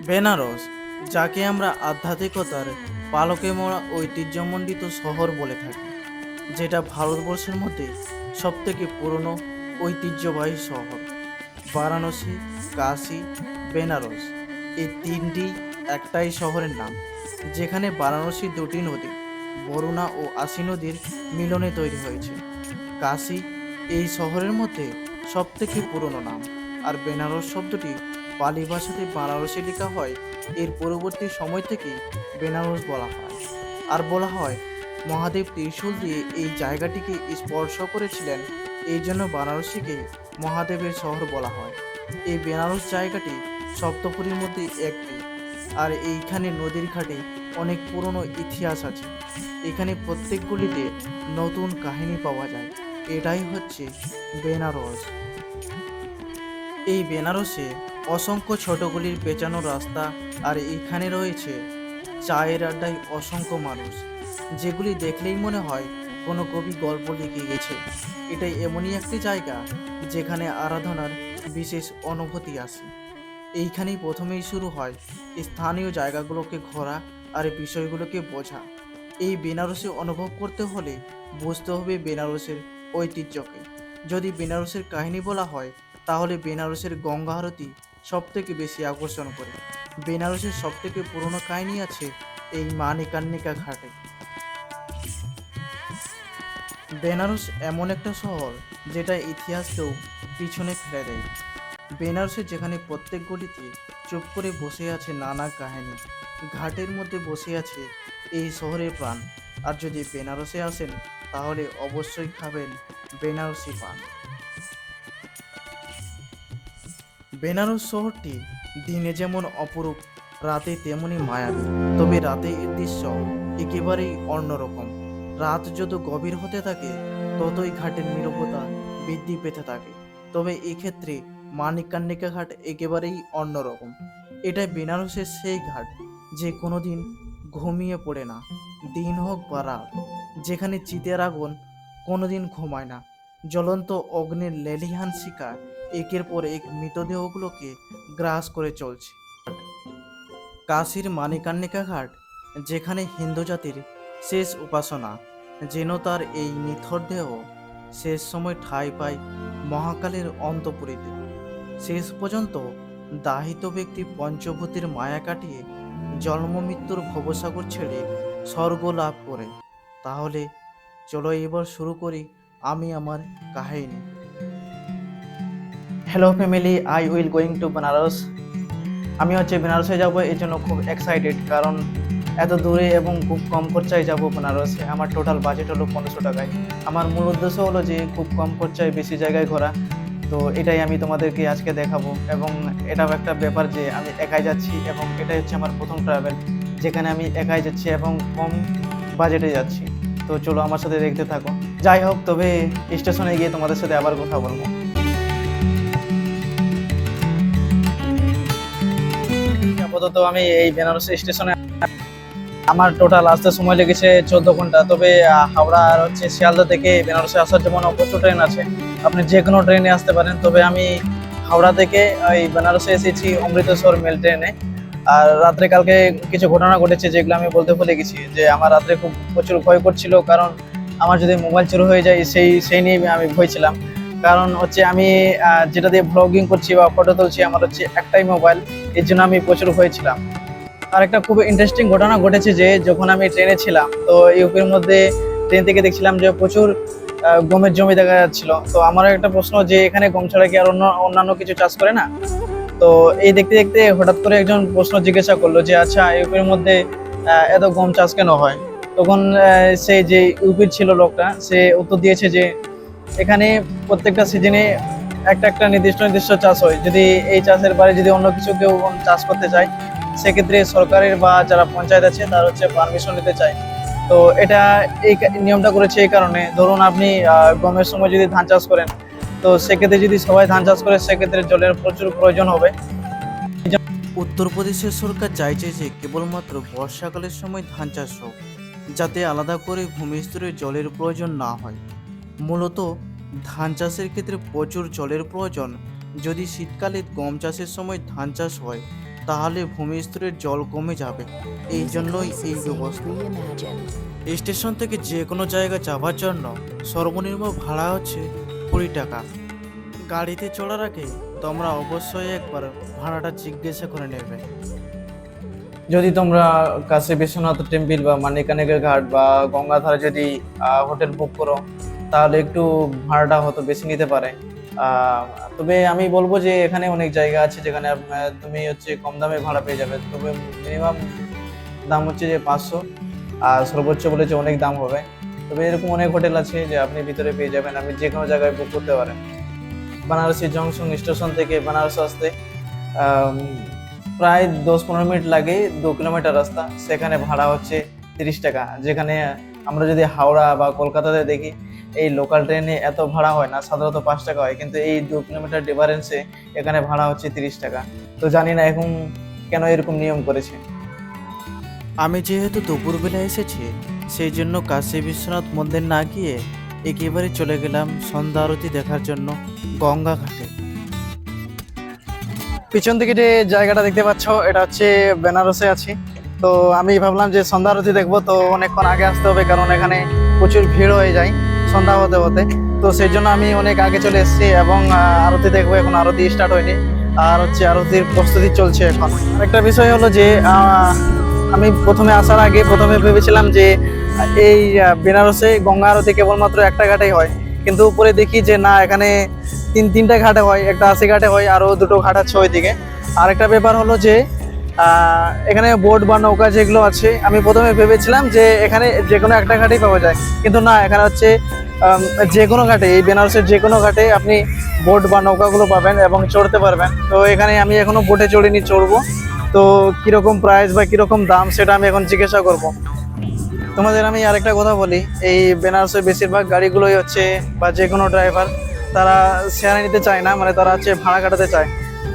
বেনারস, যাকে আমরা আধ্যাত্মিকতার পালকে মোড়া ঐতিহ্যমণ্ডিত শহর বলে থাকি, যেটা ভারতবর্ষের মধ্যে সবথেকে পুরনো ঐতিহ্যবাহী শহর। বারাণসী, কাশী, বেনারস এই তিনটি একটাই শহরের নাম, যেখানে বারাণসী দুটি নদী, বরুণা ও আশি নদীর মিলনে তৈরি হয়েছে। কাশী এই শহরের মধ্যে সবথেকে পুরনো নাম, আর বেনারস শব্দটি পালি ভাষাতে বানারসে লেখা হয়, এর পরবর্তী সময় থেকে বেনারস বলা হয়। আর বলা হয়, মহাদেব ত্রিশূল দিয়ে এই জায়গাটিকে স্পর্শ করেছিলেন, এই জন্য বানারসিকে মহাদেবের শহর বলা হয়। এই বেনারস জায়গাটি সপ্তপুরীর মধ্যে একটি, আর এইখানে নদীর ঘাটে অনেক পুরনো ইতিহাস আছে। এখানে প্রত্যেকগুলিতে নতুন কাহিনী পাওয়া যায়। এটাই হচ্ছে বেনারস। এই বেনারসে অসংখ্য ছোটগুলির পেঁচানো রাস্তা আর এখানে রয়েছে চায়ের আড্ডায় অসংখ্য মানুষ। যেগুলি দেখলেই মনে হয় কোনো কবি গল্প লিখে গেছে। এটাই এমনই একটি জায়গা যেখানে আরাধনার বিশেষ অনুভূতি আসে এইখানেই প্রথমেই শুরু হয় স্থানীয় জায়গাগুলোকে ঘোরা আর বিষয়গুলোকে বোঝা। এই বেনারসে অনুভব করতে হলে বুঝতে হবে বেনারসের ঐতিহ্যকে। যদি বেনারসের কাহিনী বলা হয়, তাহলে বেনারসের গঙ্গা আরতি সব থেকে বেশি আকর্ষণ করে। বেনারসের সবথেকে পুরনো কাহিনী আছে এই মানিকান্নিকা ঘাটে। বেনারস এমন একটা শহর যেটা ইতিহাসকেও পিছনে ফেলে দেয়। বেনারসে যেখানে প্রত্যেক গলিতে চুপ করে বসে আছে নানা কাহিনী, ঘাটের মধ্যে বসে আছে এই শহরের প্রাণ। আর যদি বেনারসে আসেন, তাহলে অবশ্যই খাবেন বেনারসি পান। বেনারস শহরটি দিনে যেমন অপরূপ, রাতে তেমনই মায়াবী। তবে রাতে এর দৃশ্য একেবারেই অন্যরকম। রাত যত গভীর হতে থাকে, ততই ঘাটের নিরবতা বৃদ্ধি পেতে থাকে। তবে এক্ষেত্রে মানিকান্নিকা ঘাট একেবারেই অন্যরকম। এটা বেনারসের সেই ঘাট যে কোনোদিন ঘুমিয়ে পড়ে না, দিন হোক বা রাত। যেখানে চিতের আগুন কোনোদিন ঘুমায় না। জ্বলন্ত অগ্নির লেলিহান শিকা একের পর এক মৃতদেহগুলোকে গ্রাস করে চলছে। কাশীর মানিকান্নিকা ঘাট, যেখানে হিন্দু জাতির শেষ উপাসনা, যেন তার এই নিথর দেহ শেষ সময় ঠাঁই পায় মহাকালের অন্তপুরীতে। শেষ পর্যন্ত দাহিত ব্যক্তি পঞ্চভূতির মায়া কাটিয়ে জন্ম মৃত্যুর ভবসাগর ছেড়ে স্বর্গ লাভ করে। তাহলে চলো এবার শুরু করি আমি আমার কাহিনী। Hello family I will going to Banaras আমি হচ্ছে বেনারসে যাব এই জন্য খুব এক্সাইটেড কারণ এত দূরে এবং খুব কম খরচায় যাব বেনারসে আমার টোটাল বাজেট হলো পনেরোশো টাকায়। আমার মূল উদ্দেশ্য হলো যে, খুব কম খরচায় বেশি জায়গায় ঘোরা। তো এটাই আমি তোমাদেরকে আজকে দেখাবো। এবং এটাও একটা ব্যাপার যে, আমি একাই যাচ্ছি এবং এটাই হচ্ছে আমার প্রথম ট্রাভেল যেখানে আমি একাই যাচ্ছি এবং কম বাজেটে যাচ্ছি। তো চলো আমার সাথে দেখতে থাকো। যাই হোক, তবে স্টেশনে গিয়ে তোমাদের সাথে আবার কথা বলব। আপাতত আমি এই বেনারস স্টেশনে আমার টোটাল আসতে সময় লেগেছে চোদ্দ ঘণ্টা। তবে হাওড়া আর হচ্ছে শিয়ালদা থেকে বেনারসে আসার যেমন প্রচুর ট্রেন আছে। আপনি যে কোনো ট্রেনে আসতে পারেন, তবে আমি হাওড়া থেকে ওই বেনারসে এসেছি অমৃতসর মেল ট্রেনে আর রাত্রে কালকে কিছু ঘটনা ঘটেছে যেগুলো আমি বলতে ভুলে গেছি, যে আমার রাত্রে খুব প্রচুর ভয় করছিল, কারণ আমার যদি মোবাইল চুরি হয়ে যায়, সেই সেই নিয়ে আমি ভয় ছিলাম। কারণ হচ্ছে আমি যেটা দিয়ে ব্লগিং করছি বা ফটো তুলছি, আমার হচ্ছে একটাই মোবাইল এর জন্য আমি প্রচুর হয়েছিলাম। আর একটা খুব ইন্টারেস্টিং ঘটনা ঘটেছে যে, যখন আমি ট্রেনে ছিলাম, তো ইউপির মধ্যে ট্রেন থেকে দেখছিলাম যে প্রচুর গমের জমি দেখা যাচ্ছিল। তো আমার একটা প্রশ্ন যে, এখানে গম ছাড়া কি আর অন্য, অন্যান্য কিছু চাষ করে না? তো এই দেখতে দেখতে হঠাৎ করে একজন প্রশ্ন জিজ্ঞাসা করল যে আচ্ছা ইউপির মধ্যে এত গম চাষ কেন হয়? তখন সে যে ইউপির ছিল লোকটা, সে উত্তর দিয়েছে যে এখানে প্রত্যেকটা সিজনে একটা একটা নির্দিষ্ট নির্দিষ্ট চাষ হয়। যদি এই চাষের বাইরে যদি অন্য কিছু কেউ চাষ করতে চায়, সেক্ষেত্রে সরকারের বা যারা পঞ্চায়েত আছে, তার হচ্ছে পারমিশন নিতে চায়। তো এটা এই নিয়মটা করেছে এই কারণে। ধরুন আপনি গমের সময় যদি ধান চাষ করেন, তো সেক্ষেত্রে যদি সবাই ধান চাষ করে, সেক্ষেত্রে জলের প্রচুর প্রয়োজন হবে। উত্তরপ্রদেশের সরকার চাইছে যে কেবলমাত্র বর্ষাকালের সময় ধান চাষ হোক, যাতে আলাদা করে ভূমিস্তরে জলের প্রয়োজন না হয়। মূলত ধান চাষের ক্ষেত্রে প্রচুর জলের প্রয়োজন। যদি শীতকালে গম চাষের সময় ধান চাষ হয়, তাহলে ভূমিস্তরের জল কমে যাবে। এই জন্যই এই ব্যবস্থা। স্টেশন থেকে যে কোনো জায়গা যাওয়ার জন্য সর্বনিম্ন ভাড়া হচ্ছে কুড়ি টাকা। গাড়িতে চড়ার আগে তোমরা অবশ্যই একবার ভাড়াটা জিজ্ঞাসা করে নেবে। যদি তোমরা কাছে বিশ্বনাথ টেম্পল বা মানিকানেকের ঘাট বা গঙ্গাধারে যদি হোটেল বুক করো তাহলে একটু ভাড়াটা হয়তো বেশি নিতে পারে। তবে আমি বলব যে এখানে অনেক জায়গা আছে যেখানে তুমি হচ্ছে কম দামে ভাড়া পেয়ে যাবে। তবে মিনিমাম দাম হচ্ছে যে পাঁচশো। আর সর্বোচ্চ বলেছে অনেক দাম হবে। তবে এরকম অনেক হোটেল আছে যে আপনি ভিতরে পেয়ে যাবেন। আপনি যে কোনো জায়গায় বুক করতে পারেন। বানারসি জংশন স্টেশন থেকে বানারস আসতে প্রায় দশ পনেরো মিনিট লাগে দু কিলোমিটার রাস্তা। সেখানে ভাড়া হচ্ছে তিরিশ টাকা। যেখানে আমরা যদি হাওড়া বা কলকাতাতে দেখি এই লোকাল ট্রেনে এত ভাড়া হয় না সাধারণত পাঁচ টাকা হয় কিন্তু এই দু কিলোমিটার ডিফারেন্সে এখানে ভাড়া হচ্ছে তিরিশ টাকা। তো জানি না এখন কেন এরকম নিয়ম করেছে। আমি যেহেতু দুপুরবেলা এসেছি সেই জন্য কাশী বিশ্বনাথ মন্দির না গিয়ে একেবারে চলে গেলাম সন্ধ্যা আরতি দেখার জন্য গঙ্গা ঘাটে। পিছন থেকে যে জায়গাটা দেখতে পাচ্ছ এটা হচ্ছে বেনারসে আছি। তো আমি ভাবলাম যে সন্ধ্যা আরতি দেখব তো অনেকক্ষণ আগে আসতে হবে কারণ এখানে প্রচুর ভিড় হয়ে যায়। সন্ধ্যা হতে হতে। তো সেই জন্য আমি অনেক আগে চলে এসেছি এবং আরতি দেখব। এখন আরতি স্টার্ট হয়নি। আর হচ্ছে আরতির প্রস্তুতি চলছে এখন। একটা বিষয় হলো যে আমি প্রথমে আসার আগে প্রথমে ভেবেছিলাম যে, এই বেনারসে গঙ্গা আরতি কেবলমাত্র একটা ঘাটেই হয়। কিন্তু উপরে দেখি যে, না, এখানে তিন, তিনটা ঘাটে হয়, একটা আশি ঘাটে হয় আরও দুটো ঘাট আছে ওইদিকে। আর একটা ব্যাপার হলো যে এখানে বোট বা নৌকা যেগুলো আছে, আমি প্রথমে ভেবেছিলাম যে এখানে যে কোনো একটা ঘাটেই পাওয়া যায়। কিন্তু না, এখানে হচ্ছে যে কোনো ঘাটে, এই বেনারসের যে কোনো ঘাটে আপনি বোট বা নৌকাগুলো পাবেন এবং চড়তে পারবেন। তো এখানে আমি এখনও বোটে চড়িনি, চড়বো। তো কীরকম প্রাইস বা কীরকম দাম সেটা আমি এখন জিজ্ঞাসা করব। তোমাদের আমি আরেকটা কথা বলি, এই বেনারসের বেশিরভাগ গাড়িগুলোই হচ্ছে, বা যে কোনো ড্রাইভার তারা শেয়ার নিতে চায় না মানে তারা হচ্ছে ভাড়া কাটাতে চায়।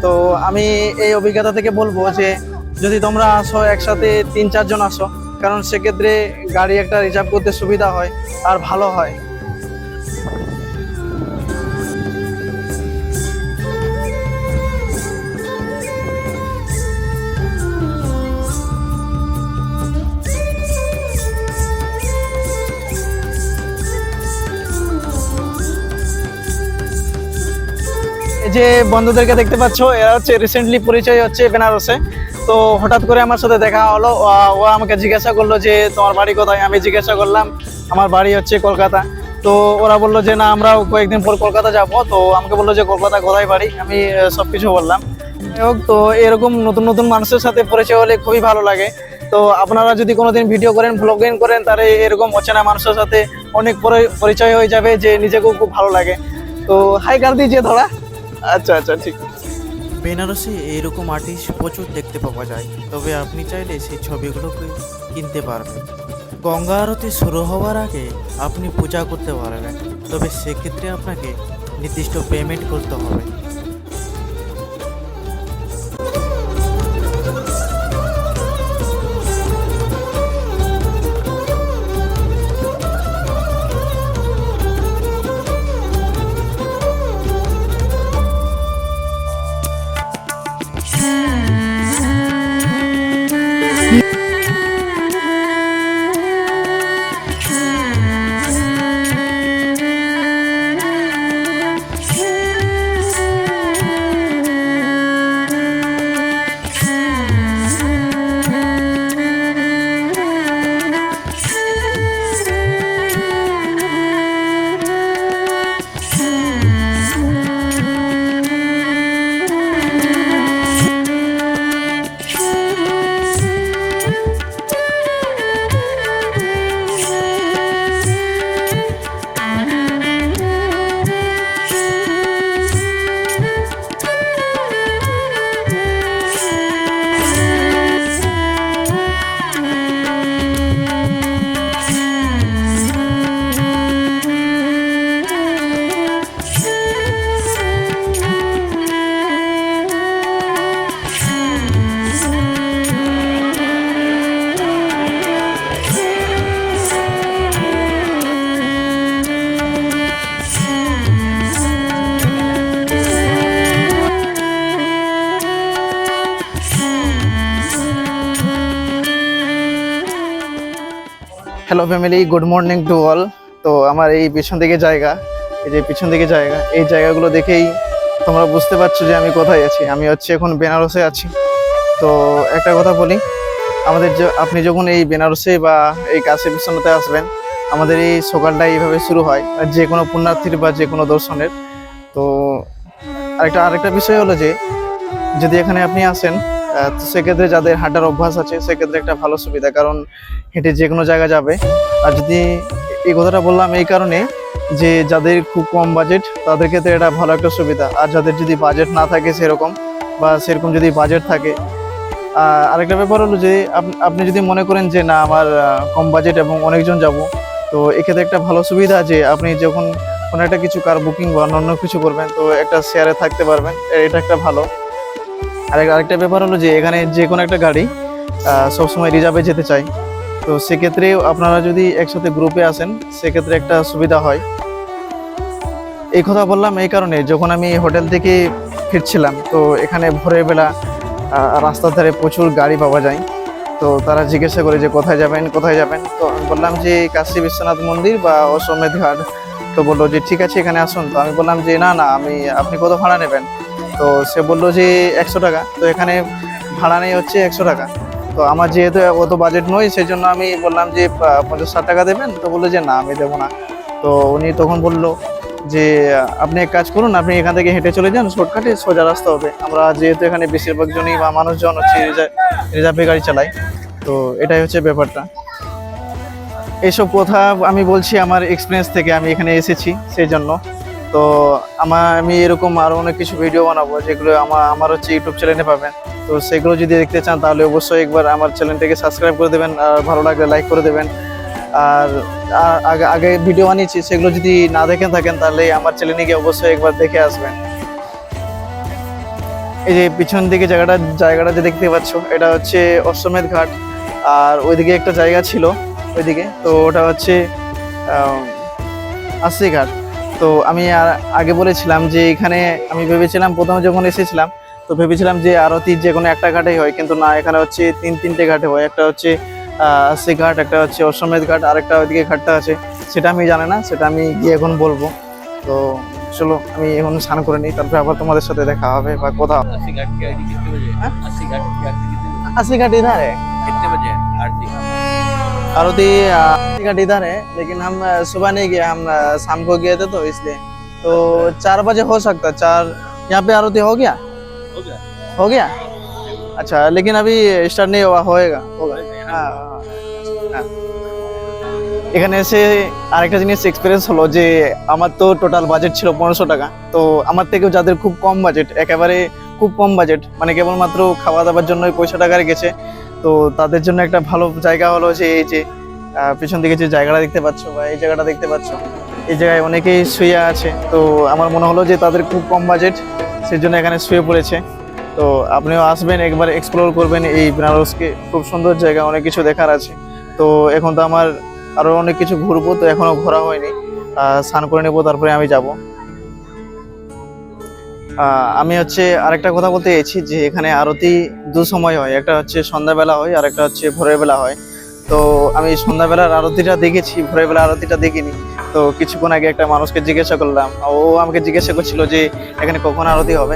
তো আমি এই অভিজ্ঞতা থেকে বলব যে যদি তোমরা আসো একসাথে তিন চারজন আসো, কারণ সেক্ষেত্রে গাড়ি একটা রিজার্ভ করতে সুবিধা হয় আর ভালো হয়। যে বন্ধুদেরকে দেখতে পাচ্ছ, এরা হচ্ছে রিসেন্টলি পরিচয় হচ্ছে বেনারসে। তো হঠাৎ করে আমার সাথে দেখা হলো ও আমাকে জিজ্ঞাসা করল যে, তোমার বাড়ি কোথায়? আমি জিজ্ঞাসা করলাম, আমার বাড়ি হচ্ছে কলকাতা। তো ওরা বলল যে, না আমরাও কয়েকদিন পর কলকাতা যাব। তো আমাকে বলল যে, কলকাতা কোথায় বাড়ি? আমি সব কিছু বললাম। হোক, তো এরকম নতুন নতুন মানুষের সাথে পরিচয় হলে খুবই ভালো লাগে। তো আপনারা যদি কোনোদিন ভিডিও করেন ভ্লগিং করেন, তাহলে এরকম অচেনা মানুষের সাথে অনেক পরে- পরিচয় হয়ে যাবে যে, নিজেকেও খুব ভালো লাগে। তো হাই কার দিয়েছে ধরা। আচ্ছা আচ্ছা ঠিক। বেনারসে এরকম আর্টিস্ট প্রচুর দেখতে পাওয়া যায়। তবে আপনি চাইলে সেই ছবিগুলোকে কিনতে পারবেন। গঙ্গা আরতি শুরু হওয়ার আগে আপনি পূজা করতে পারবেন। তবে সেক্ষেত্রে আপনাকে নির্দিষ্ট পেমেন্ট করতে হবে। Hello family good morning to all তো আমার এই পিছন দিকে জায়গা, এই যে পিছন দিকে জায়গা, এই জায়গাগুলো দেখেই তোমরা বুঝতে পারছ যে আমি কোথায় আছি। আমি হচ্ছে এখন বেনারসে আছি। তো একটা কথা বলি, আমাদের যে, আপনি যখন এই বেনারসে বা এই কাশী বিশ্বনাথে আসবেন, আমাদের এই সকালটা এইভাবে শুরু হয়, আর যে কোনো পুণ্যার্থীর বা যে কোনো দর্শনের। তো আরেকটা আরেকটা বিষয় হলো যে, যদি এখানে আপনি আসেন তো সেক্ষেত্রে যাদের হাঁটার অভ্যাস আছে, সেক্ষেত্রে একটা ভালো সুবিধা, কারণ হেঁটে যে কোনো জায়গা যাবে। আর যদি এই কথাটা বললাম এই কারণে যে যাদের খুব কম বাজেট তাদের ক্ষেত্রে এটা ভালো একটা সুবিধা। আর যাদের যদি বাজেট না থাকে সেরকম, বা সেরকম যদি বাজেট থাকে আরেকটা ব্যাপার হলো যে আপ- আপনি যদি মনে করেন যে না, আমার কম বাজেট এবং অনেকজন যাব, তো এক্ষেত্রে একটা ভালো সুবিধা যে আপনি যখন কোনো একটা কিছু কার বুকিং বা অন্য কিছু করবেন, তো একটা শেয়ারে থাকতে পারবেন। এটা একটা ভালো। আরেক আরেকটা ব্যাপার হলো যে এখানে যে কোনো একটা গাড়ি সবসময় রিজার্ভে যেতে চাই তো সেক্ষেত্রে আপনারা যদি একসাথে গ্রুপে আসেন, সেক্ষেত্রে একটা সুবিধা হয়। এই কথা বললাম এই কারণে যখন আমি হোটেল থেকে ফিরছিলাম, তো এখানে ভোরের বেলা রাস্তার ধারে প্রচুর গাড়ি পাওয়া যায়। তো তারা জিজ্ঞাসা করে যে কোথায় যাবেন কোথায় যাবেন? তো আমি বললাম যে কাশী বিশ্বনাথ মন্দির বা অশ্বমেধ ঘাট। তো বলল যে ঠিক আছে, এখানে আসুন। তো আমি বললাম যে না না, আমি, আপনি কত ভাড়া নেবেন? তো সে বলল যে একশো টাকা। তো এখানে ভাড়া নেই হচ্ছে একশো টাকা। তো আমার যেহেতু অত বাজেট নয়, সেই জন্য আমি বললাম যে পঞ্চাশ ষাট টাকা দেবেন। তো বলল যে, না, আমি দেবো না। তো উনি তখন বলল যে, আপনি এক কাজ করুন, আপনি এখান থেকে হেঁটে চলে যান শর্টকাটে সোজা রাস্তা হবে। আমরা যেহেতু এখানে বেশিরভাগ জনই বা মানুষজন হচ্ছে রিজার্ভে গাড়ি চালাই। তো এটাই হচ্ছে ব্যাপারটা। এইসব কথা আমি বলছি আমার এক্সপিরিয়েন্স থেকে আমি এখানে এসেছি, সেই জন্য। তো আমার, আমি এরকম আরও অনেক কিছু ভিডিও বানাবো যেগুলো আমার আমার হচ্ছে ইউটিউব চ্যানেলে পাবেন। তো সেগুলো যদি দেখতে চান তাহলে অবশ্যই একবার আমার চ্যানেলটাকে সাবস্ক্রাইব করে দেবেন আর ভালো লাগলে লাইক করে দেবেন। আর আগে আগে ভিডিও বানিয়েছি, সেগুলো যদি না দেখে থাকেন তাহলে আমার চ্যানেলে গিয়ে অবশ্যই একবার দেখে আসবেন। এই যে পিছন দিকে জায়গাটা জায়গাটা যে দেখতে পাচ্ছ, এটা হচ্ছে অশ্বমেধ ঘাট। আর ওইদিকে একটা জায়গা ছিল, ওইদিকে। তো ওটা হচ্ছে আশি ঘাট। তো আমি আগে বলেছিলাম যে এখানে আমি ভেবেছিলাম প্রথমে যখন এসেছিলাম তো ভেবেছিলাম যে আরতি যে কোনো একটা ঘাটেই হয় কিন্তু না এখানে হচ্ছে তিন তিনটে ঘাটে হয়। একটা হচ্ছে সে ঘাট একটা হচ্ছে অশ্বমেধ ঘাট আরেকটা ওইদিকে ঘাটটা আছে। সেটা আমি জানি না সেটা আমি গিয়ে এখন বলব। তো চলো আমি এখন স্নান করে নিই তারপরে আবার তোমাদের সাথে দেখা হবে বা কোথাও আশি ঘাট হ্যাঁ? ইধারে आरती कितने बजे हाँ? अस्सी घाट की आरती कितने बजे अस्सी घाट इधर है कितने बजे है आरती आरती आ, अस्सी घाट इधर है लेकिन हम आ, सुबह नहीं गए हम आ, शाम को गए थे तो इसलिए तो चार बजे हो सकता है चार यहाँ पे आरती हो गया हो गया हो गया अच्छा लेकिन अभी स्टार्ट नहीं हुआ होएगा होगा हाँ, हाँ। এখানে এসে আরেকটা জিনিস এক্সপিরিয়েন্স হলো যে আমার তো টোটাল বাজেট ছিল পনেরোশো টাকা তো আমার থেকেও যাদের খুব কম বাজেট একেবারে খুব কম বাজেট মানে কেবলমাত্র খাওয়া দাওয়ার জন্য পয়সা টাকা রেখেছে তো তাদের জন্য একটা ভালো জায়গা হলো যে এই যে পিছন দিকে যে জায়গাটা দেখতে পাচ্ছ বা এই জায়গাটা দেখতে পাচ্ছ, এই জায়গায় অনেকেই শুয়ে আছে। তো আমার মনে হলো যে তাদের খুব কম বাজেট সেই জন্য এখানে শুয়ে পড়েছে। তো আপনিও আসবেন, একবার এক্সপ্লোর করবেন এই বেনারসকে। খুব সুন্দর জায়গা, অনেক কিছু দেখার আছে। তো এখন তো আমার আরও অনেক কিছু ঘুরবো, তো এখনও ঘোরা হয়নি। স্নান করে নেব, তারপরে আমি যাব। আমি হচ্ছে আরেকটা কথা বলতে চাইছি যে এখানে আরতি দু সময় হয়, একটা হচ্ছে সন্ধ্যাবেলা হয় আর একটা হচ্ছে ভোরের বেলা হয়। তো আমি সন্ধ্যাবেলার আরতিটা দেখেছি ভোরের বেলা আরতিটা দেখিনি। তো কিছুক্ষণ আগে একটা মানুষকে জিজ্ঞাসা করলাম, ও আমাকে জিজ্ঞাসা করছিল যে এখানে কখন আরতি হবে?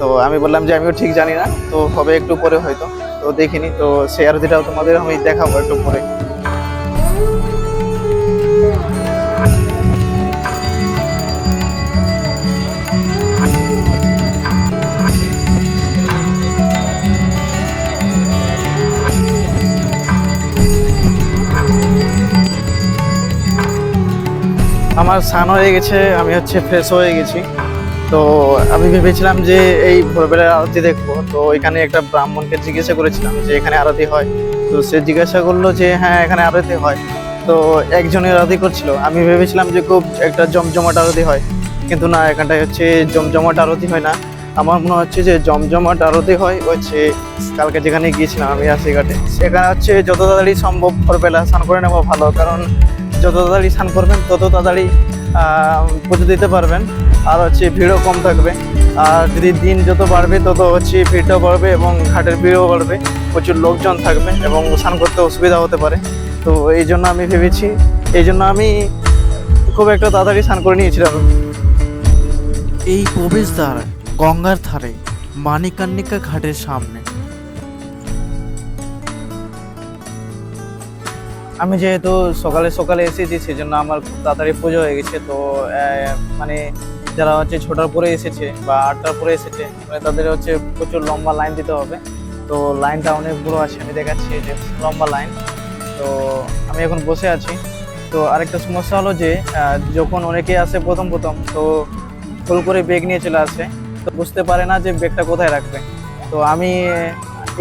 তো আমি বললাম যে আমিও ঠিক জানি না, তো হবে একটু পরে হয়তো, তো দেখিনি। তো সেই আরতিটাও তোমাদের আমি দেখাবো একটু পরে। আমার স্নান হয়ে গেছে, আমি হচ্ছে ফ্রেশ হয়ে গেছি। তো আমি ভেবেছিলাম যে এই ভোরবেলার আরতি দেখব। তো এখানে একটা ব্রাহ্মণকে জিজ্ঞাসা করেছিলাম যে এখানে আরতি হয়। তো সে জিজ্ঞাসা করল যে হ্যাঁ এখানে আরতি হয়। তো একজনের আরতি করছিল। আমি ভেবেছিলাম যে খুব একটা জমজমাট আরতি হয়। কিন্তু না, এখানটায় হচ্ছে জমজমাট আরতি হয় না। আমার মনে হচ্ছে যে জমজমাট আরতি হয় হচ্ছে কালকে যেখানে গিয়েছিলাম আমি রাশিঘাটে সেখানে হচ্ছে যত তাড়াতাড়ি সম্ভব ভোরবেলা স্নান করে নেওয়া ভালো। কারণ যত তাড়াতাড়ি স্নান করবেন, তত তাড়াতাড়ি পুজো দিতে পারবেন। আর হচ্ছে ভিড়ও কম থাকবে। আর যদি দিন যত বাড়বে, তত হচ্ছে ভিড়টাও বাড়বে এবং ঘাটের ভিড়ও বাড়বে। প্রচুর লোকজন থাকবে এবং স্নান করতে অসুবিধা হতে পারে। তো এই জন্য আমি ভেবেছি, এই জন্য আমি খুব একটা তাড়াতাড়ি স্নান করে নিয়েছিলাম। এই প্রবেশদ্বার গঙ্গার ধারে মানিকান্নিকা ঘাটের সামনে। আমি যেহেতু সকালে সকালে এসেছি, সেজন্য আমার খুব তাড়াতাড়ি পুজো হয়ে গেছে। তো মানে যারা হচ্ছে ছটার পরে এসেছে বা আটটার পরে এসেছে মানে তাদের হচ্ছে প্রচুর লম্বা লাইন দিতে হবে। তো লাইনটা অনেক বড় আছে, আমি দেখাচ্ছি যে লম্বা লাইন। তো আমি এখন বসে আছি। তো আরেকটা সমস্যা হলো যে যখন অনেকে আসে প্রথম প্রথম, তো ভুল করে বেগ নিয়ে চলে আসে। তো বুঝতে পারে না যে বেগটা কোথায় রাখবে। তো আমি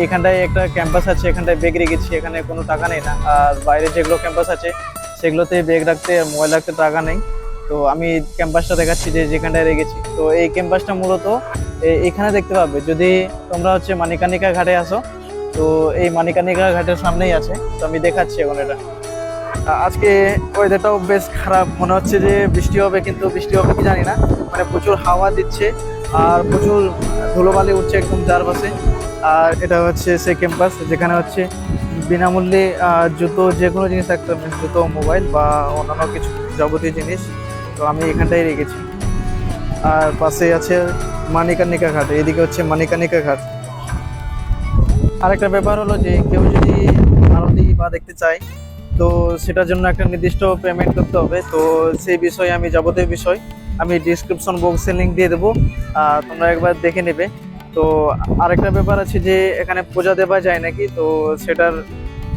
এখানটায় একটা ক্যাম্পাস আছে, এখানটায় বেগ রেখেছি এখানে কোনো টাকা নেই না। আর বাইরে যেগুলো ক্যাম্পাস আছে সেগুলোতে বেগ রাখতে মোবাইল রাখতে টাকা নেই। তো আমি ক্যাম্পাসটা দেখাচ্ছি যে যেখানটায় রেখেছি। তো এই ক্যাম্পাসটা মূলত এখানে দেখতে পাবে। যদি তোমরা হচ্ছে মানিকানিকা ঘাটে আসো, তো এই মানিকানিকা ঘাটের সামনেই আছে। তো আমি দেখাচ্ছি এখন এটা। আজকে ওয়েদারটাও বেশ খারাপ। মনে হচ্ছে যে বৃষ্টি হবে, কিন্তু বৃষ্টি হবে কি জানি না। মানে প্রচুর হাওয়া দিচ্ছে, আর প্রচুর ধুলোবালি উঠছে একদম চারপাশে। আর এটা হচ্ছে সে ক্যাম্পাস যেখানে হচ্ছে বিনামূল্যে জুতো যে কোনো জিনিস থাকতে হবে, জুতো মোবাইল বা অন্যান্য কিছু যাবতীয় জিনিস। তো আমি এখানটাই রেখেছি। আর পাশে আছে মানিকানিকা ঘাট, এদিকে হচ্ছে মানিকানিকা ঘাট। আরেকটা ব্যাপার হলো যে, কেউ যদি আরতি বা দেখতে চায়, তো সেটার জন্য একটা নির্দিষ্ট পেমেন্ট করতে হবে। তো সেই বিষয়ে আমি যাবতীয় বিষয় আমি ডিসক্রিপশন বক্সে লিঙ্ক দিয়ে দেবো। আর তোমরা একবার দেখে নেবে। তো আরেকটা ব্যাপার আছে যে এখানে পূজা দেওয়া যায় নাকি? তো সেটার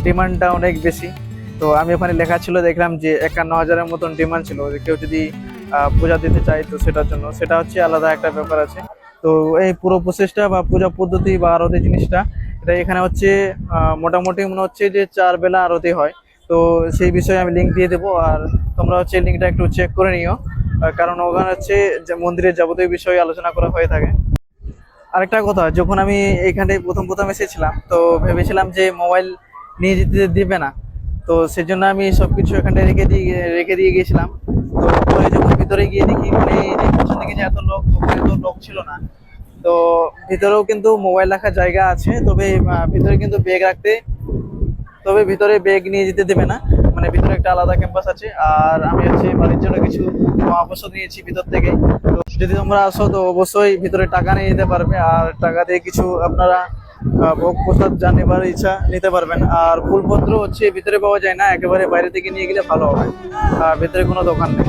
ডিমান্ডটা অনেক বেশি। তো আমি ওখানে লেখা ছিল, দেখলাম যে একান্ন হাজারের মতন ডিমান্ড ছিল। যে কেউ যদি পূজা দিতে চায় তো সেটার জন্য। সেটা হচ্ছে আলাদা একটা ব্যাপার আছে। তো এই পুরো প্রসেসটা বা পূজা পদ্ধতি বা আরতি জিনিসটা, এটা এখানে হচ্ছে মোটামুটি মনে হচ্ছে যে চার বেলা আরতি হয়। তো সেই বিষয়ে আমি লিঙ্ক দিয়ে দেবো। আর তোমরা হচ্ছে লিঙ্কটা একটু চেক করে নিও। কারণ ওখানে হচ্ছে যে মন্দিরের যাবতীয় বিষয়ে আলোচনা করা হয়ে থাকে। আরেকটা কথা, যখন আমি এখানে প্রথম প্রথম এসেছিলাম, তো ভেবেছিলাম যে মোবাইল নিয়ে যেতে দিবে না। তো সেজন্য আমি সব কিছু এখানটায় রেখে দিয়ে রেখে দিয়ে গিয়েছিলাম। তো পরে যখন ভিতরে গিয়ে দেখি মানে যে পিছন দিকে যে এত লোক ওখানে তো লোক ছিল না। তো ভিতরেও কিন্তু মোবাইল রাখার জায়গা আছে, তবে ভিতরে কিন্তু ব্যাগ রাখতে, তবে ভিতরে ব্যাগ নিয়ে যেতে দেবে না। মানে ভিতরে একটা আলাদা ক্যাম্পাস আছে আর আমি হচ্ছে বাড়ির জন্য কিছু মহাপ্রসাদ নিয়েছি ভিতর থেকে তো যদি তোমরা আসো তো অবশ্যই ভিতরে টাকা নিয়ে যেতে পারবে আর টাকা দিয়ে কিছু আপনারা ভোগ প্রসাদ যা নেবার ইচ্ছা নিতে পারবেন। আর ফুলপত্র হচ্ছে ভিতরে পাওয়া যায় না একেবারে বাইরে থেকে নিয়ে গেলে ভালো হবে আর ভিতরে কোনো দোকান নেই।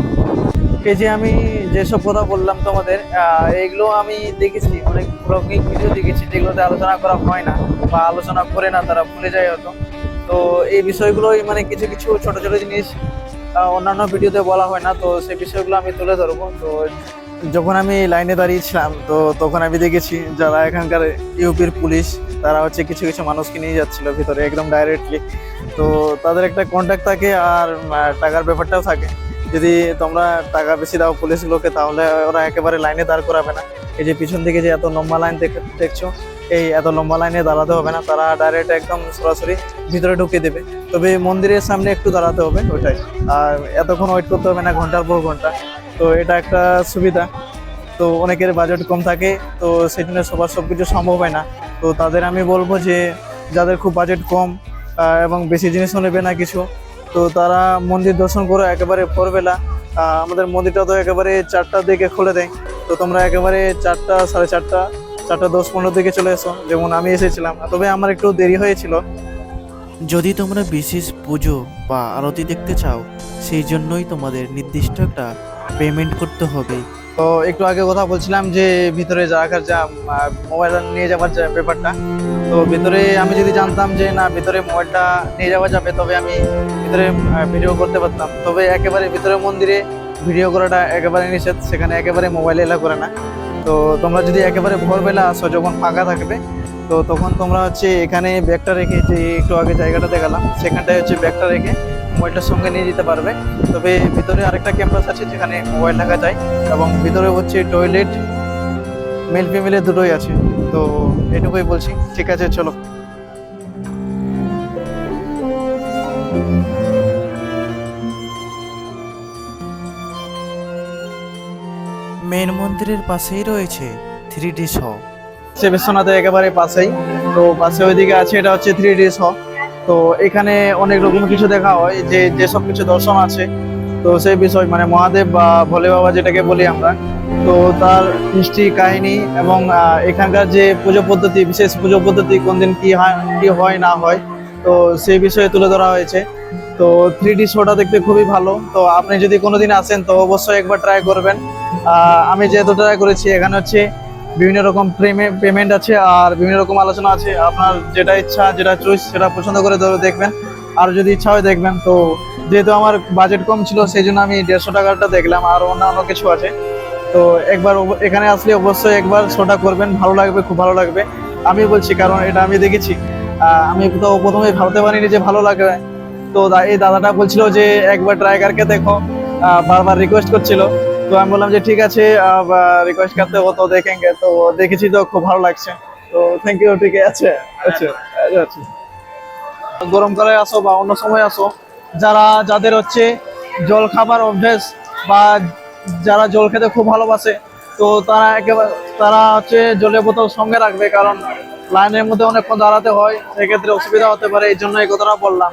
এই যে আমি যেসব কথা বললাম তোমাদের আহ, এইগুলো আমি দেখেছি অনেক ব্লগিং ভিডিও দেখেছি যেগুলোতে আলোচনা করা হয় না বা আলোচনা করে না তারা ভুলে যায় হয়তো। তো এই বিষয়গুলোই মানে কিছু কিছু ছোট ছোট জিনিস অন্যান্য ভিডিওতে বলা হয় না, তো সেই বিষয়গুলো আমি তুলে ধরবো। তো যখন আমি লাইনে দাঁড়িয়েছিলাম, তো তখন আমি দেখেছি যারা এখানকার ইউপির পুলিশ, তারা হচ্ছে কিছু কিছু মানুষকে নিয়ে যাচ্ছিল ভিতরে একদম ডাইরেক্টলি তো তাদের একটা কন্ট্যাক্ট থাকে আর টাকার ব্যাপারটাও থাকে। যদি তোমরা টাকা বেশি দাও পুলিশগুলোকে, তাহলে ওরা একেবারে লাইনে দাঁড় করাবে না। এই যে পিছন দিকে যে এত লম্বা লাইন দেখ, দেখছ এই এত লম্বা লাইনে দাঁড়াতে হবে না, তারা ডাইরেক্ট একদম সরাসরি ভিতরে ঢুকিয়ে দেবে। তবে মন্দিরের সামনে একটু দাঁড়াতে হবে ওইটাই আর এতক্ষণ ওয়েট করতে হবে না, ঘণ্টার পর ঘণ্টা। তো এটা একটা সুবিধা। তো অনেকের বাজেট কম থাকে, তো সেই জন্য সবার সব কিছু সম্ভব হয় না। তো তাদের আমি বলব যে, যাদের খুব বাজেট কম এবং বেশি জিনিসও নেবে না কিছু, তো তারা মন্দির দর্শন করো একেবারে ভোরবেলা। আমাদের মন্দিরটা তো একেবারে চারটার দিকে খুলে দেয়। তো তোমরা একেবারে চারটা, সাড়ে চারটা চারটা দশ পনেরো দিকে চলে এসো। যেমন আমি এসেছিলাম। তবে আমার একটু দেরি হয়েছিল। যদি তোমরা বিশেষ পুজো বা আরতি দেখতে চাও সেই জন্যই তোমাদের নির্দিষ্ট একটা পেমেন্ট করতে হবে। তো একটু আগে কথা বলছিলাম যে ভিতরে যা রাখার যা মোবাইল নিয়ে যাওয়ার যে ব্যাপারটা তো ভিতরে আমি যদি জানতাম যে না ভিতরে মোবাইলটা নিয়ে যাওয়া যাবে তবে আমি ভিতরে ভিডিও করতে পারতাম। তবে একেবারে ভিতরে মন্দিরে ভিডিও করাটা একেবারে নিষেধ সেখানে একেবারে মোবাইলে এলা করে না। তো তোমরা যদি একেবারে ভোরবেলা আসো, যখন ফাঁকা থাকবে, তো তখন তোমরা হচ্ছে এখানে ব্যাগটা রেখে যে একটু আগে জায়গাটা দেখালাম, সেখানটায় হচ্ছে ব্যাগটা রেখে মোবাইলটার সঙ্গে নিয়ে যেতে পারবে। তবে ভিতরে আরেকটা ক্যাম্পাস আছে যেখানে মোবাইল রাখা যায় এবং ভিতরে হচ্ছে টয়লেট, মেল ফিমেলের দুটোই আছে। তো এটুকুই বলছি। ঠিক আছে, চলো। মেন মন্দিরের পাশেই রয়েছে থ্রি ডি সে বিশ্বনাথের একেবারে পাশেই। তো পাশে ওইদিকে আছে, এটা হচ্ছে থ্রি ডি শ। তো এখানে অনেক রকম কিছু দেখা হয়, যে যেসব কিছু দর্শন আছে। তো সেই বিষয় মানে মহাদেব বা ভোলে বাবা যেটাকে বলি আমরা। তো তার হিস্ট্রি কাহিনী এবং এখানকার যে পুজো পদ্ধতি, বিশেষ পুজো পদ্ধতি কোন দিন কি হয় কি হয় না হয়, তো সেই বিষয়ে তুলে ধরা হয়েছে। তো থ্রি ডি শোটা দেখতে খুবই ভালো। তো আপনি যদি কোনোদিন আসেন, তো অবশ্যই একবার ট্রাই করবেন। আমি যেহেতু ট্রাই করেছি, এখানে হচ্ছে বিভিন্ন রকম পেমেন্ট আছে আর বিভিন্ন রকম আলোচনা আছে। আপনার যেটা ইচ্ছা, যেটা চয়েস সেটা পছন্দ করে দেখবেন। আর যদি ইচ্ছা হয় দেখবেন। তো যেহেতু আমার বাজেট কম ছিল, সেই জন্য আমি দেড়শো টাকাটা দেখলাম আর অন্যান্য কিছু আছে। তো একবার এখানে আসলে অবশ্যই একবার শোটা করবেন। ভালো লাগবে, খুব ভালো লাগবে। আমি বলছি, কারণ এটা আমি দেখেছি। আমি তো প্রথমে ভাবতে পারিনি যে ভালো লাগবে। তো এই দাদাটা বলছিল যে একবার ড্রাইভারকে দেখো বারবার রিকোয়েস্ট করছিল। তো আমি বললাম যে ঠিক আছে রিকোয়েস্ট করতে হো তো দেখেঙ্গে। তো দেখেছি তো খুব ভালো লাগছে। তো থ্যাংক ইউ ঠিক আছে। আচ্ছা আচ্ছা। গরমকালে আসো বা অন্য সময় আসো। যারা, যাদের হচ্ছে জল খাবার অভ্যেস বা যারা জল খেতে খুব ভালোবাসে, তো তারা একেবারে তারা হচ্ছে জলের বোতল সঙ্গে রাখবে। কারণ লাইনের মধ্যে অনেকক্ষণ দাঁড়াতে হয়, সেক্ষেত্রে অসুবিধা হতে পারে। এই জন্য এই কথাটা বললাম।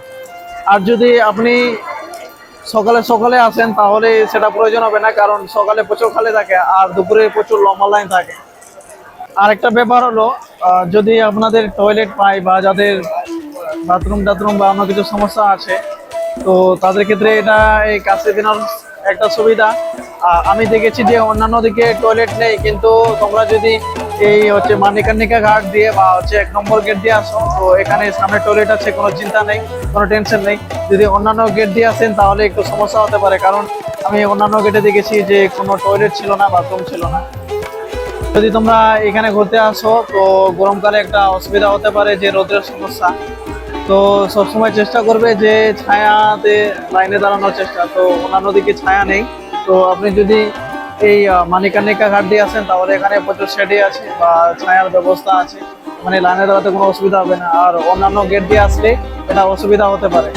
আর যদি আপনি সকালে সকালে আসেন, তাহলে সেটা প্রয়োজন হবে না, কারণ সকালে প্রচুর খালি থাকে আর দুপুরে প্রচুর লম্বা লাইন থাকে। আরেকটা ব্যাপার হলো যদি আপনাদের টয়লেট পাই বা যাদের বাথরুম টাথরুম বা অন্য কিছু সমস্যা আছে, তো তাদের ক্ষেত্রে এটা এই কাছে দিনের একটা সুবিধা। আমি দেখেছি যে অন্যান্য দিকে টয়লেট নেই, কিন্তু তোমরা যদি এই হচ্ছে মানিকার্নিকা ঘাট দিয়ে বা হচ্ছে এক নম্বর গেট দিয়ে আসো তো এখানে সামনে টয়লেট আছে, কোনো চিন্তা নেই, কোনো টেনশন নেই। যদি অন্যান্য গেট দিয়ে আসেন তাহলে একটু সমস্যা হতে পারে, কারণ আমি অন্যান্য গেটে দেখেছি যে কোনো টয়লেট ছিল না বাথরুম ছিল না। যদি তোমরা এখানে ঘুরতে আসো, তো গরমকালে একটা অসুবিধা হতে পারে যে রোদের সমস্যা। তো সবসময় চেষ্টা করবে যে ছায়াতে লাইনে দাঁড়ানোর চেষ্টা। তো অন্যান্য দিকে ছায়া নেই। তো আপনি যদি এই আহ, মানিকার্নিকা ঘাট দিয়ে আসেন তাহলে এখানে প্রচুর শেডি আছে বা ছায়ার ব্যবস্থা আছে। মানে লাইনে দাঁড়াতে কোনো অসুবিধা হবে না। আর অন্যান্য গেট দিয়ে আসলে এটা অসুবিধা হতে পারে।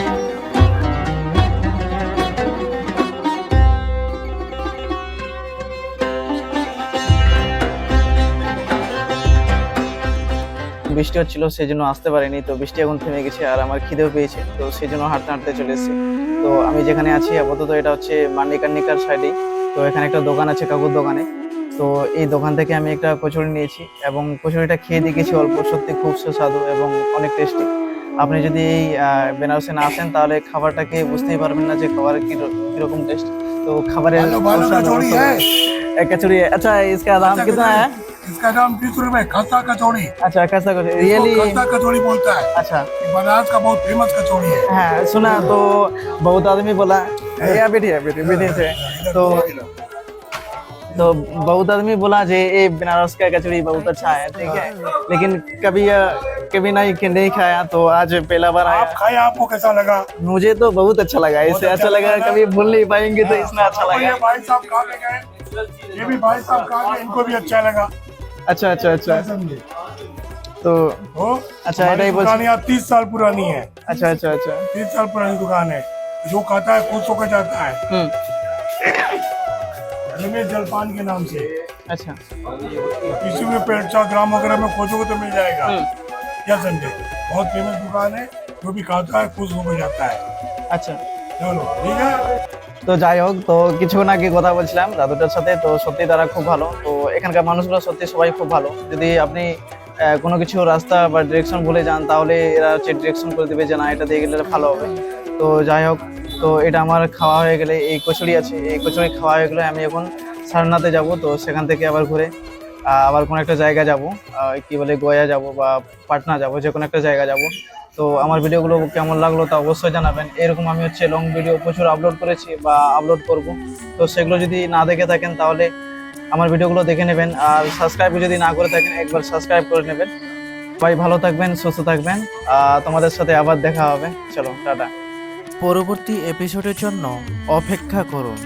বৃষ্টি হচ্ছিল সেই জন্য আসতে পারিনি। তো বৃষ্টি এখন থেমে গেছে আর আমার খিদেও পেয়েছে। তো সেই জন্য হাঁটতে হাঁটতে চলে এসেছি। তো আমি যেখানে আছি আপাতত এটা হচ্ছে মান্ডিকার্নিকার সাইডেই। তো এখানে একটা দোকান আছে কাকুর দোকানে। তো এই দোকান থেকে আমি একটা কচুরি নিয়েছি এবং কচুরিটা খেয়ে দেখেছি অল্প সত্যি খুব সুস্বাদু এবং অনেক টেস্টি আপনি যদি এই বেনারসে না আসেন তাহলে খাবারটাকে বুঝতেই পারবেন না যে খাবারের কীরকম কীরকম টেস্ট তো খাবারের কচুরি আচ্ছা ইসকা দাম কিতনা হ্যাঁ। कचौड़ी है इसका है नाम बीस रुपए? खस्ता कचौड़ी। अच्छा कैसा कुछ इसको रियली खस्ता कचौड़ी बोलता है। अच्छा। बनारस का बहुत फ़ेमस कचौड़ी है। हाँ सुना तो बहुत आदमी बोला। या बैठिए बैठिए बैठिए से। तो तो बहुत आदमी बोला जे ये बनारस का कचौड़ी बहुत अच्छा है ठीक है। लेकिन कभी कभी नहीं नहीं खाया तो आज पहला बार आया। आप खाए आपको कैसा लगा? मुझे तो बहुत अच्छा लगा। इससे अच्छा अच्छा लगा कभी भूल नहीं पाएँगे तो इसमें अच्छा लगा। भाई साहब खा के गए। ये भी भाई साहब खा के इनको भी अच्छा लगा। अच्छा अच्छा अच्छा। तो हो अच्छा, दुकान यहाँ तीस साल पुरानी है। अच्छा अच्छा अच्छा। तीस साल पुरानी दुकान है। जो खाता है खुश होकर जाता है। हम्म। रमेश जलपान के नाम से। अच्छा। किसी भी पेड़ ग्राम वगैरह में खोजोगे तो मिल जाएगा। क्या समझे? बहुत फ़ेमस दुकान है। जो भी खाता है खुश होकर जाता है। अच्छा। चलो ठीक है? তো যাই হোক, তো কিছুক্ষণ আগে কথা বলছিলাম দাদুটার সাথে, তো সত্যি তারা খুব ভালো। তো এখানকার মানুষগুলো সত্যি সবাই খুব ভালো। যদি আপনি কোনো কিছু রাস্তা বা ডিরেকশন ভুলে যান, তাহলে এরা হচ্ছে ডিরেকশন করে দেবে যে না, এটা দিয়ে গেলে ভালো হবে। তো যাই হোক, তো এটা আমার খাওয়া হয়ে গেলে, এই কচুরি আছে, এই কচুরি খাওয়া হয়ে গেলে আমি এখন সারনাথে যাব, তো সেখান থেকে আবার ঘুরে আবার কোনো একটা জায়গা যাব কি বলে, গোয়া যাব বা পাটনা যাব যে কোনো একটা জায়গা যাব। তো আমার ভিডিওগুলো কেমন লাগল তা অবশ্যই জানাবেন। এরকম আমি হচ্ছে লং ভিডিও প্রচুর আপলোড করেছি বা আপলোড করব। তো সেগুলো যদি না দেখে থাকেন তাহলে আমার ভিডিওগুলো দেখে নেবেন। আর সাবস্ক্রাইব যদি না করে থাকেন, একবার সাবস্ক্রাইব করে নেবেন। সবাই ভালো থাকবেন, সুস্থ থাকবেন। তোমাদের সাথে আবার দেখা হবে। চলো, টাটা। পরবর্তী এপিসোডের জন্য অপেক্ষা করুন।